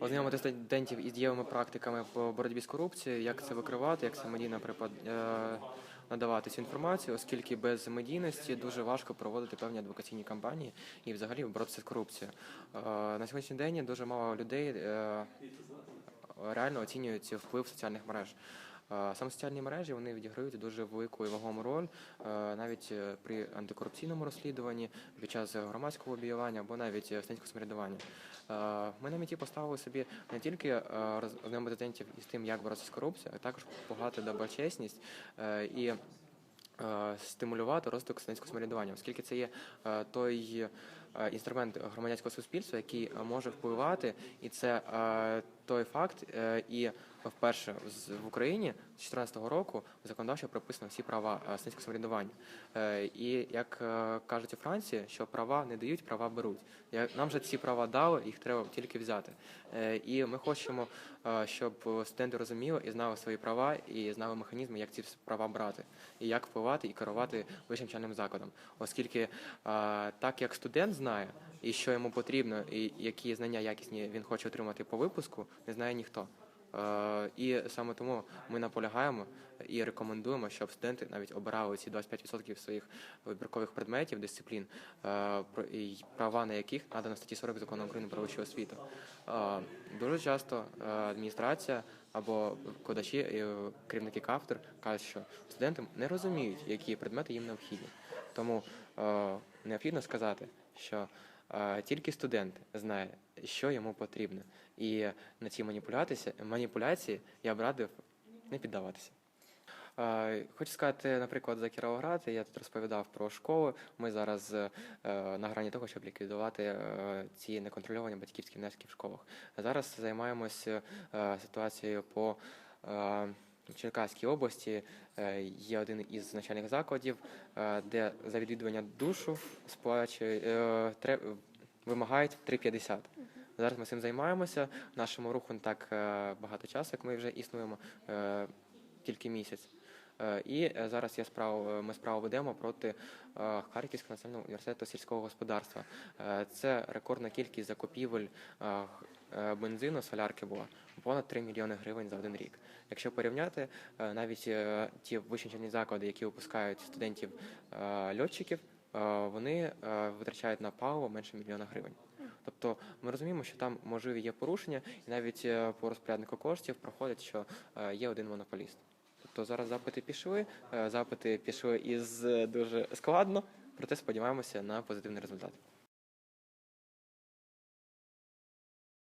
ознайомити студентів із дієвими практиками по боротьбі з корупцією, як це викривати, як самодійно припад... е, надавати цю інформацію, оскільки без медійності дуже важко проводити певні адвокаційні кампанії і взагалі боротися з корупцією. Е, На сьогоднішній день дуже мало людей е, реально оцінюють вплив соціальних мереж. Е, Саме соціальні мережі вони відіграють дуже велику і вагому роль е, навіть е, при антикорупційному розслідуванні, під час громадського лобіювання або навіть студентського самоврядування. Ми на меті поставили собі не тільки е, роз- студентів із тим, як боротися з корупцією, а також погати доброчесність і стимулювати розвиток студентського самоврядування, оскільки це є той інструмент громадянського суспільства, який може впливати, і це той факт, е, і вперше в Україні 2014 року законодавчо прописано всі права е, студентського самоврядування. Е, І як е, кажуть у Франції, що права не дають, права беруть. Нам же ці права дали, їх треба тільки взяти. І ми хочемо, щоб студенти розуміли і знали свої права, і знали механізми, як ці права брати, і як впливати і керувати вищим навчальним закладом. Оскільки так як студент знає, і що йому потрібно, і які знання якісні він хоче отримати по випуску, не знає ніхто. Е, І саме тому ми наполягаємо і рекомендуємо, щоб студенти навіть обирали ці 25% своїх вибіркових предметів, дисциплін, е, права на яких надано статті 40 закону України про вищу освіту. Е, Дуже часто адміністрація або викладачі, і керівники кафедр кажуть, що студенти не розуміють, які предмети їм необхідні. Тому необхідно сказати, що тільки студент знає, що йому потрібно. І на ці маніпуляції, я б радив не піддаватися. Хочу сказати, наприклад, за Кіровоград, я тут розповідав про школи. Ми зараз е, на грані того, щоб ліквідувати е, ці неконтрольовані батьківські внески в школах. Зараз займаємося е, ситуацією по Черкаській області. Є один із навчальних закладів, де за відвідування душу сплачує, вимагають 3,50. Зараз ми цим займаємося. Нашому руху не так е, багато часу, як ми вже існуємо, е, тільки місяць. Е, І зараз я справу, ми справу ведемо проти Харківського національного університету сільського господарства. Це рекордна кількість закупівель бензину, солярки була понад 3 мільйони гривень за один рік. Якщо порівняти навіть ті вищі заклади, які випускають студентів льотчиків, вони витрачають на паливо менше мільйона гривень. Тобто ми розуміємо, що там можливі є порушення, і навіть е, по розпоряднику коштів проходить, що е, є один монополіст. Тобто зараз запити пішли, е, запити пішли із дуже складно, проте сподіваємося на позитивний результат.